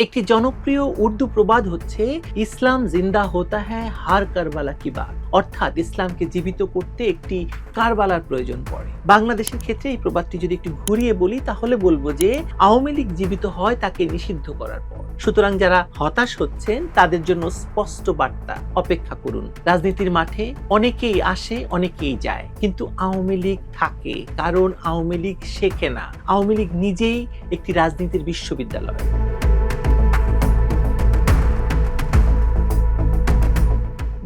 একটি জনপ্রিয় উর্দু প্রবাদ হচ্ছে, ইসলাম জিন্দা হোতা হ্যায় হার কারবালা কি বাত? অর্থাৎ ইসলামকে জীবিত করতে একটি কারবালার প্রয়োজন পড়ে। বাংলাদেশের ক্ষেত্রে এই প্রবাদটি যদি একটু ঘুরিয়ে বলি, তাহলে বলব যে আওয়ামী লীগ জীবিত হয় তাকে নিষিদ্ধ করার পর। সুতরাং যারা হতাশ হচ্ছেন, তাদের জন্য স্পষ্ট বার্তা অপেক্ষা করুন। রাজনীতির মাঠে অনেকেই আসে, অনেকেই যায়। কিন্তু আওয়ামী লীগ থাকে, কারণ আওয়ামী লীগ শেখে না। আওয়ামী লীগ নিজেই একটি রাজনীতির বিশ্ববিদ্যালয়।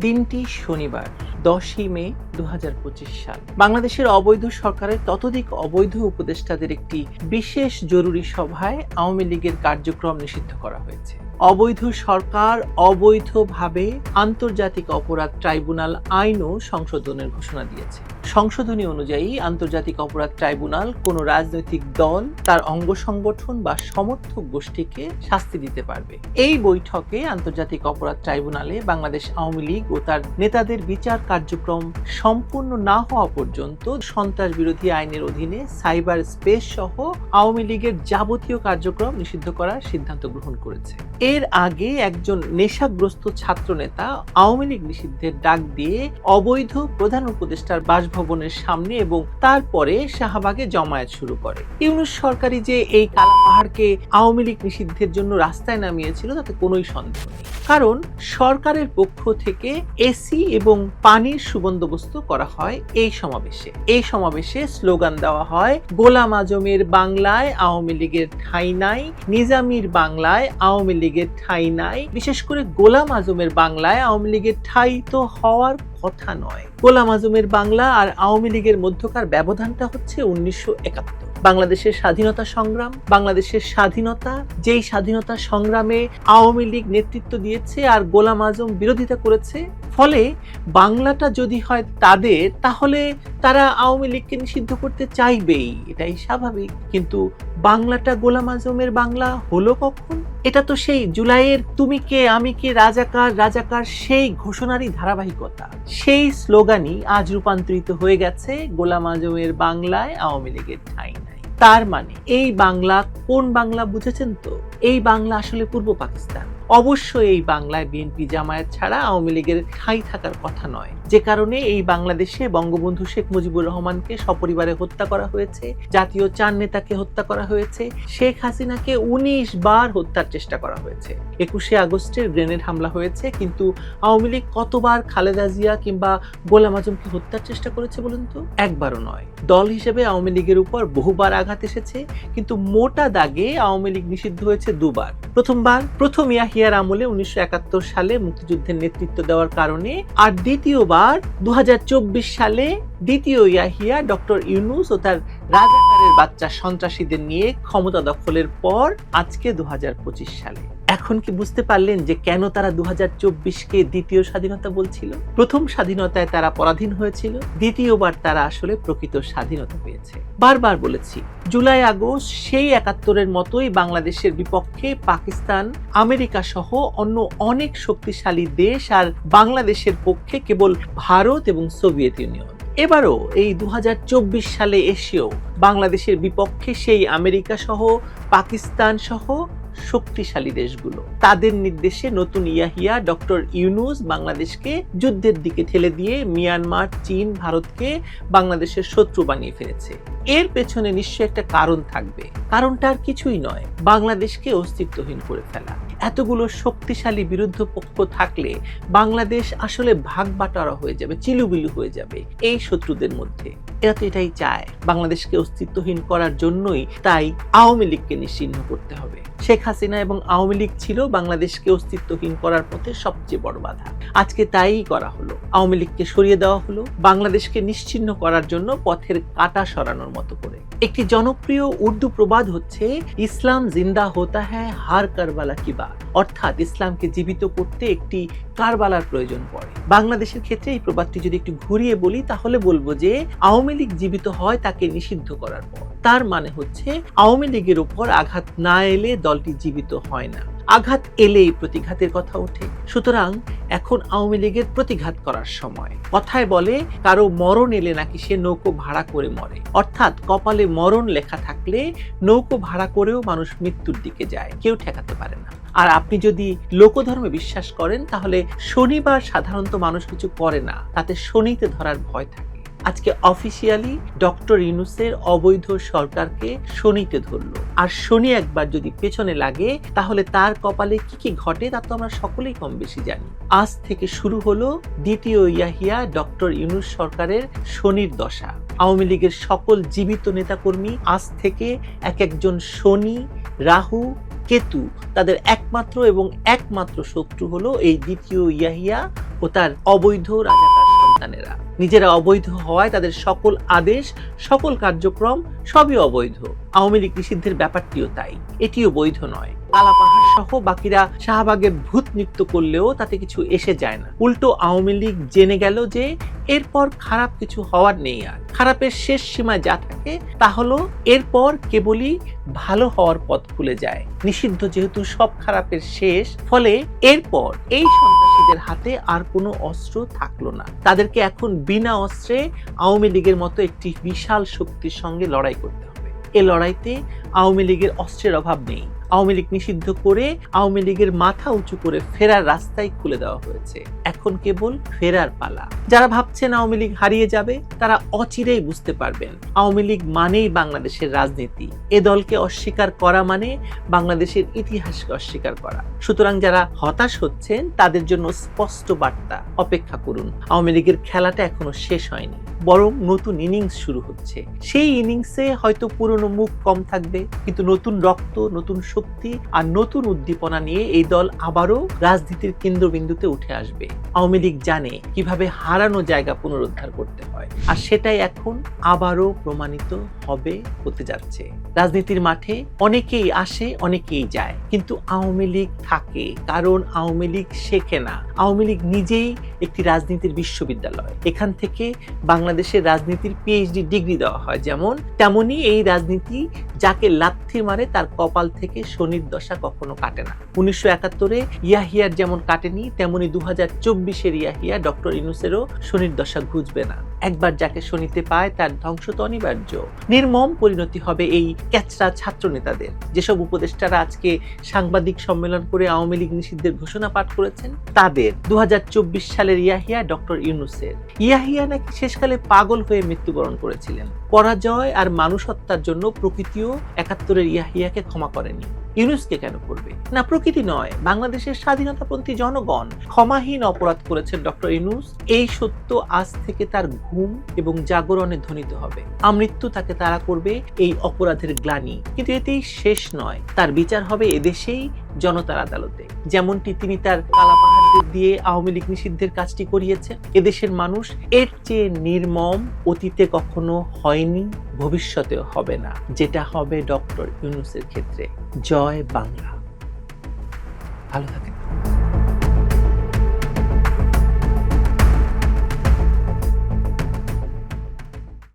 দিনটি শনিবার, দশই মে দুহাজার পঁচিশ সাল। বাংলাদেশের অবৈধ সরকারের ততোধিক অবৈধ উপদেষ্টাদের একটি বিশেষ জরুরি সভায় আওয়ামী লীগের কার্যক্রম নিষিদ্ধ করা হয়েছে। অবৈধ সরকার অবৈধভাবে আন্তর্জাতিক অপরাধ ট্রাইব্যুনাল আইনও সংশোধনের ঘোষণা দিয়েছে। সংশোধনী অনুযায়ী আন্তর্জাতিক অপরাধ ট্রাইব্যুনাল কোন রাজনৈতিক দল তার অঙ্গ সংগঠন বা সমর্থক গোষ্ঠীকে শাস্তি দিতে পারবে। এই বৈঠকে আন্তর্জাতিক অপরাধ ট্রাইব্যুনালে বাংলাদেশ আওয়ামী লীগ ও তার নেতাদের বিচার কার্যক্রম সম্পূর্ণ না হওয়া পর্যন্ত সন্ত্রাস বিরোধী আইনের অধীনে সাইবার স্পেস সহ আওয়ামী লীগের যাবতীয় কার্যক্রম নিষিদ্ধ করার সিদ্ধান্ত গ্রহণ করেছে। এর আগে একজন নেশাগ্রস্ত ছাত্র নেতা আওয়ামী লীগ নিষিদ্ধের ডাক দিয়ে অবৈধ প্রধান উপদেষ্টার বাসভবনের সামনে এবং তারপরে শাহবাগে জমায়েত শুরু করে। ইউনুস সরকারি যে এই কালা পাহাড়কে আওয়ামী লীগ নিষিদ্ধের জন্য রাস্তায় নামিয়েছিল, তাতে কোনোই সন্দেহ নেই। কারণ সরকারের পক্ষ থেকে এসি এবং পানির সুবন্দোবস্ত করা হয় এই সমাবেশে। এই সমাবেশে স্লোগান দেওয়া হয়, গোলাম আজমের বাংলায় আওয়ামী লীগের ঠাঁই নাই, নিজামির বাংলায় আওয়ামী লীগের ঠাঁই নাই। বিশেষ করে গোলাম আজমের বাংলায় আওয়ামী লীগের ঠাঁই তো হওয়ার কথা নয়। গোলাম আজমের বাংলা আর আওয়ামী লীগের মধ্যকার ব্যবধানটা হচ্ছে উনিশশো একাত্তর। বাংলাদেশের স্বাধীনতা সংগ্রাম, বাংলাদেশের স্বাধীনতা, যেই স্বাধীনতা সংগ্রামে আওয়ামী লীগ নেতৃত্ব দিয়েছে আর গোলাম আজম বিরোধিতা করেছে, ফলে বাংলাটা যদি হয় তাদের, তাহলে তারা আওয়ামী লীগকে নিষিদ্ধ করতে চাইবেই, এটাই স্বাভাবিক। কিন্তু বাংলাটা গোলাম আজমের বাংলা হলো কখন? এটা তো সেই জুলাইয়ের তুমি কে, আমি কে রাজাকার রাজাকার সেই ঘোষণারই ধারাবাহিকতা। সেই স্লোগানই আজ রূপান্তরিত হয়ে গেছে গোলাম আজমের বাংলায় আওয়ামী লীগের ঠাঁই নাই। তার মানে এই বাংলা কোন বাংলা বুঝেছেন তো? এই বাংলা আসলে পূর্ব পাকিস্তান। অবশ্যই এই বাংলায় বিএনপি জামায়াত ছাড়া আওয়ামী লীগের ঠাঁই থাকার কথা নয়। যে কারণে এই বাংলাদেশে বঙ্গবন্ধু শেখ মুজিবুর রহমানকে সপরিবারে হত্যা করা হয়েছে, জাতীয় চার নেতাকে হত্যা করা হয়েছে, শেখ হাসিনাকে উনিশ বার হত্যার চেষ্টা করা হয়েছে। একুশে আগস্টের গ্রেনেড হামলা হয়েছে, কিন্তু আওয়ামী লীগ কতবার খালেদা জিয়া কিংবা গোলাম আজমকে হত্যার চেষ্টা করেছে বলুন তো? একবারও নয়। দল হিসেবে আওয়ামী লীগের উপর বহুবার আঘাত এসেছে, কিন্তু মোটা দাগে আওয়ামী লীগ নিষিদ্ধ হয়েছে দুবার। প্রথমবার, প্রথম ইয়াহিয়ার আমলে উনিশশো একাত্তর সালে মুক্তিযুদ্ধের নেতৃত্ব দেওয়ার কারণে আর দ্বিতীয়বার দু হাজার চব্বিশ সালে দ্বিতীয় ইয়াহিয়া ডক্টর ইউনুস ও তার রাজাকারের বাচ্চা সন্ত্রাসীদের নিয়ে ক্ষমতা দখলের পর আজকে দু হাজার পঁচিশ সালে। এখন কি বুঝতে পারলেন যে কেন তারা দু হাজার চব্বিশ কে দ্বিতীয় স্বাধীনতা বলছিল? প্রথম স্বাধীনতায় তারা পরাধীন হয়েছিল, দ্বিতীয়বার তারা আসলে প্রকৃত স্বাধীনতা পেয়েছে। বারবার বলেছি, জুলাই, আগস্ট সেই একাত্তরের মতোই বাংলাদেশের বিপক্ষে পাকিস্তান, আমেরিকা সহ অন্য অনেক শক্তিশালী দেশ আর বাংলাদেশের পক্ষে কেবল ভারত এবং সোভিয়েত ইউনিয়ন। এবারও এই দু হাজার চব্বিশ সালে এসেও বাংলাদেশের বিপক্ষে সেই আমেরিকা সহ পাকিস্তান সহ শক্তিশালী দেশগুলো। তাদের নির্দেশে নতুন ইয়াহিয়া, ডক্টর ইউনুস বাংলাদেশকে যুদ্ধের দিকে ঠেলে দিয়ে মিয়ানমার, চীন, ভারতকে বাংলাদেশের শত্রু বানিয়ে ফেলেছে। এর পেছনে নিশ্চয়ই একটা কারণ থাকবে। কারণটা আর কিছুই নয়। বাংলাদেশকে অস্তিত্বহীন করে ফেলা। এতগুলো শক্তিশালী বিরুদ্ধ পক্ষ থাকলে বাংলাদেশ আসলে ভাগ বাটারা হয়ে যাবে, চিলুবিলু হয়ে যাবে এই শত্রুদের মধ্যে। এরা তো এটাই চায়, বাংলাদেশকে অস্তিত্বহীন করার জন্যই তাই আওয়ামী লীগকে নিশ্চিহ্ন করতে হবে। শেখ হাসিনা এবং আওয়ামী লীগ ছিল বাংলাদেশকে অস্তিত্বহীন করার পথে সবচেয়ে বড় বাধা। আজকে তাই করা হলো। আওয়ামী লীগকে সরিয়ে দেওয়া হলো, বাংলাদেশকে নিশ্চিহ্ন করার জন্য পথের কাটা সরানোর মতো করে। একটি জনপ্রিয় উর্দু প্রবাদ হচ্ছে, ইসলাম জিন্দা হোতা হ্যায় হার কারবালা কি বাত? অর্থাৎ ইসলামকে জীবিত করতে একটি কারবালার প্রয়োজন পড়ে। বাংলাদেশের ক্ষেত্রে এই প্রবাদটি যদি একটু ঘুরিয়ে বলি, তাহলে বলব যে আওয়ামী লীগ জীবিত হয় তাকে নিষিদ্ধ করার পর। তার মানে হচ্ছে আওয়ামী লীগের উপর আঘাত না এলে দলটি জীবিত হয় না। আঘাত এলেই প্রতিঘাতের কথা ওঠে। সুতরাং এখন আওয়ামী লীগের প্রতিঘাত করার সময়। কথায় বলে, কারও মরণ এলে নাকি সে নৌকো ভাড়া করে মরে। অর্থাৎ কপালে মরণ লেখা থাকলে নৌকো ভাড়া করেও মানুষ মৃত্যুর দিকে যায়, কেউ ঠেকাতে পারে না। আর আপনি যদি লোকধর্মে বিশ্বাস করেন, তাহলে শনিবার সাধারণত মানুষ কিছু করে না, তাতে শনিতে ধরার ভয় থাকে। আজকে অফিসিয়ালি ডক্টর ইউনুসের অবৈধ সরকারকে শনিতে ধরলো। আর শনি একবার যদি পেছনে লাগে, তাহলে তার কপালে কি কি ঘটে তা তো আমরা সকলেই কম বেশি জানি। আজ থেকে শুরু হলো দ্বিতীয় ইয়াহিয়া ডক্টর ইউনুস সরকারের শনির দশা। আওয়ামী লীগের সকল জীবিত নেতাকর্মী আজ থেকে এক একজন শনি, রাহু, কেতু তাদের একমাত্র এবং একমাত্র শত্রু হলো এই দ্বিতীয় ইয়াহিয়া ও তার অবৈধ রাজাকার সন্তানেরা। নিজেরা অবৈধ হওয়ায় তাদের সকল আদেশ, সকল কার্যক্রম সবই অবৈধ। আওয়ামী লীগ নিষিদ্ধের ব্যাপারটিও তাই। এটিও বৈধ নয়। কালা পাহাড় সহ বাকিরা ভূত করলেও তাতে কিছু এসে যায় না। উল্টো আওয়ামী লীগ জেনে গেল যে এরপর খারাপ কিছু হওয়ার নেই আর। খারাপের শেষ সীমায় যা থাকে, তা হলো এরপর কেবলই ভালো হওয়ার পথ খুলে যায়। নিষিদ্ধ যেহেতু সব খারাপের শেষ, ফলে এরপর এই সন্ত্রাসীদের হাতে আর কোনো অস্ত্র থাকল না। তাদেরকে এখন বিনা অস্ত্রে আওয়ামী লীগের মতো একটি বিশাল শক্তির সঙ্গে লড়াই করতে হবে। এ লড়াইতে আওয়ামী লীগের অস্ত্রের অভাব নেই। আওয়ামী লীগ নিষিদ্ধ করে আওয়ামী লীগের মাথা উঁচু করে ফেরার রাস্তায় খুলে দেওয়া হয়েছে। এখন কেবল ফেরার পালা। যারা ভাবছেন আওয়ামী লীগ হারিয়ে যাবে, তারা অচিরেই বুঝতে পারবেন। আওয়ামী লীগ মানেই বাংলাদেশের রাজনীতি। এ দলকে অস্বীকার করা মানে বাংলাদেশের ইতিহাসকে অস্বীকার করা। সুতরাং যারা হতাশ হচ্ছেন, তাদের জন্য স্পষ্ট বার্তা, অপেক্ষা করুন। আওয়ামী লীগের খেলাটা এখনও শেষ হয়নি, বরং নতুন ইনিংস শুরু হচ্ছে। সেই ইনিংসে হয়তো পুরনো মুখ কম থাকবে, কিন্তু নতুন রক্ত, নতুন শক্তি আর নতুন উদ্দীপনা নিয়ে এই দল আবারও রাজনীতির কেন্দ্রবিন্দুতে উঠে আসবে। আওয়ামী লীগ জানে কীভাবে হারানো জায়গা পুনরুদ্ধার করতে হয় আর সেটাই এখন আবারও প্রমাণিত হবে, হতে যাচ্ছে। রাজনীতির মাঠে অনেকেই আসে, অনেকেই যায়, কিন্তু আওয়ামী লীগ থাকে, কারণ আওয়ামী লীগ শেখে না। আওয়ামী লীগ নিজেই একটি রাজনীতির বিশ্ববিদ্যালয়। এখান থেকে বাংলাদেশের রাজনীতির পিএইচডি ডিগ্রি দেওয়া হয়। যেমন তেমনি এই রাজনীতি যাকে লাথি মারে তার কপাল থেকে শনির দশা কখনো কাটে না। উনিশশো একাত্তরে ইয়াহিয়ার যেমন কাটেনি, তেমনি দু হাজার চব্বিশের ইয়াহিয়া ডক্টর ইনুসেরও শনির দশা ঘুজবে না। একবার যাকে শনিতে পায় তার ধ্বংস তো অনিবার্য। নির্মম পরিণতি হবে এই ক্যাচরা ছাত্র নেতাদের যেসব উপদেষ্টারা আজকে সাংবাদিক সম্মেলন করে আওয়ামী লীগ নিষিদ্ধের ঘোষণা পাঠ করেছেন, তাদের দু হাজার চব্বিশ সালের ইয়াহিয়া ডক্টর ইউনুসের। ইয়াহিয়া নাকি শেষকালে পাগল হয়ে মৃত্যুবরণ করেছিলেন। পরাজয় আর মানুষ হত্যার জন্য প্রকৃতিও একাত্তরের ইয়াহিয়াকে ক্ষমা করেনি। ইউনুসকে কেন করবে? না, প্রকৃতি নয়। বাংলাদেশের স্বাধীনতাপন্থী জনগণ ক্ষমাহীন অপরাধ করেছেন ডক্টর ইউনুস। এই সত্য আজ থেকে তার ঘুম এবং জাগরণে ধ্বনিত হবে। আমৃত্যু তাকে তারা করবে এই অপরাধের গ্লানি। কিন্তু এতেই শেষ নয়। তার বিচার হবে এদেশেই জনতার আদালতে। যেমনটি তিনি তার কালা পাহাড়দের দিয়ে আওয়ামী লীগ নিষিদ্ধের কাজটি করিয়েছে। এদেশের মানুষ এর চেয়ে নির্মম অতীতে কখনো হয়নি, ভবিষ্যতেও হবে না। যেটা হবে ডক্টর ইউনুসের ক্ষেত্রে। জয় বাংলা। ভালো থাকেন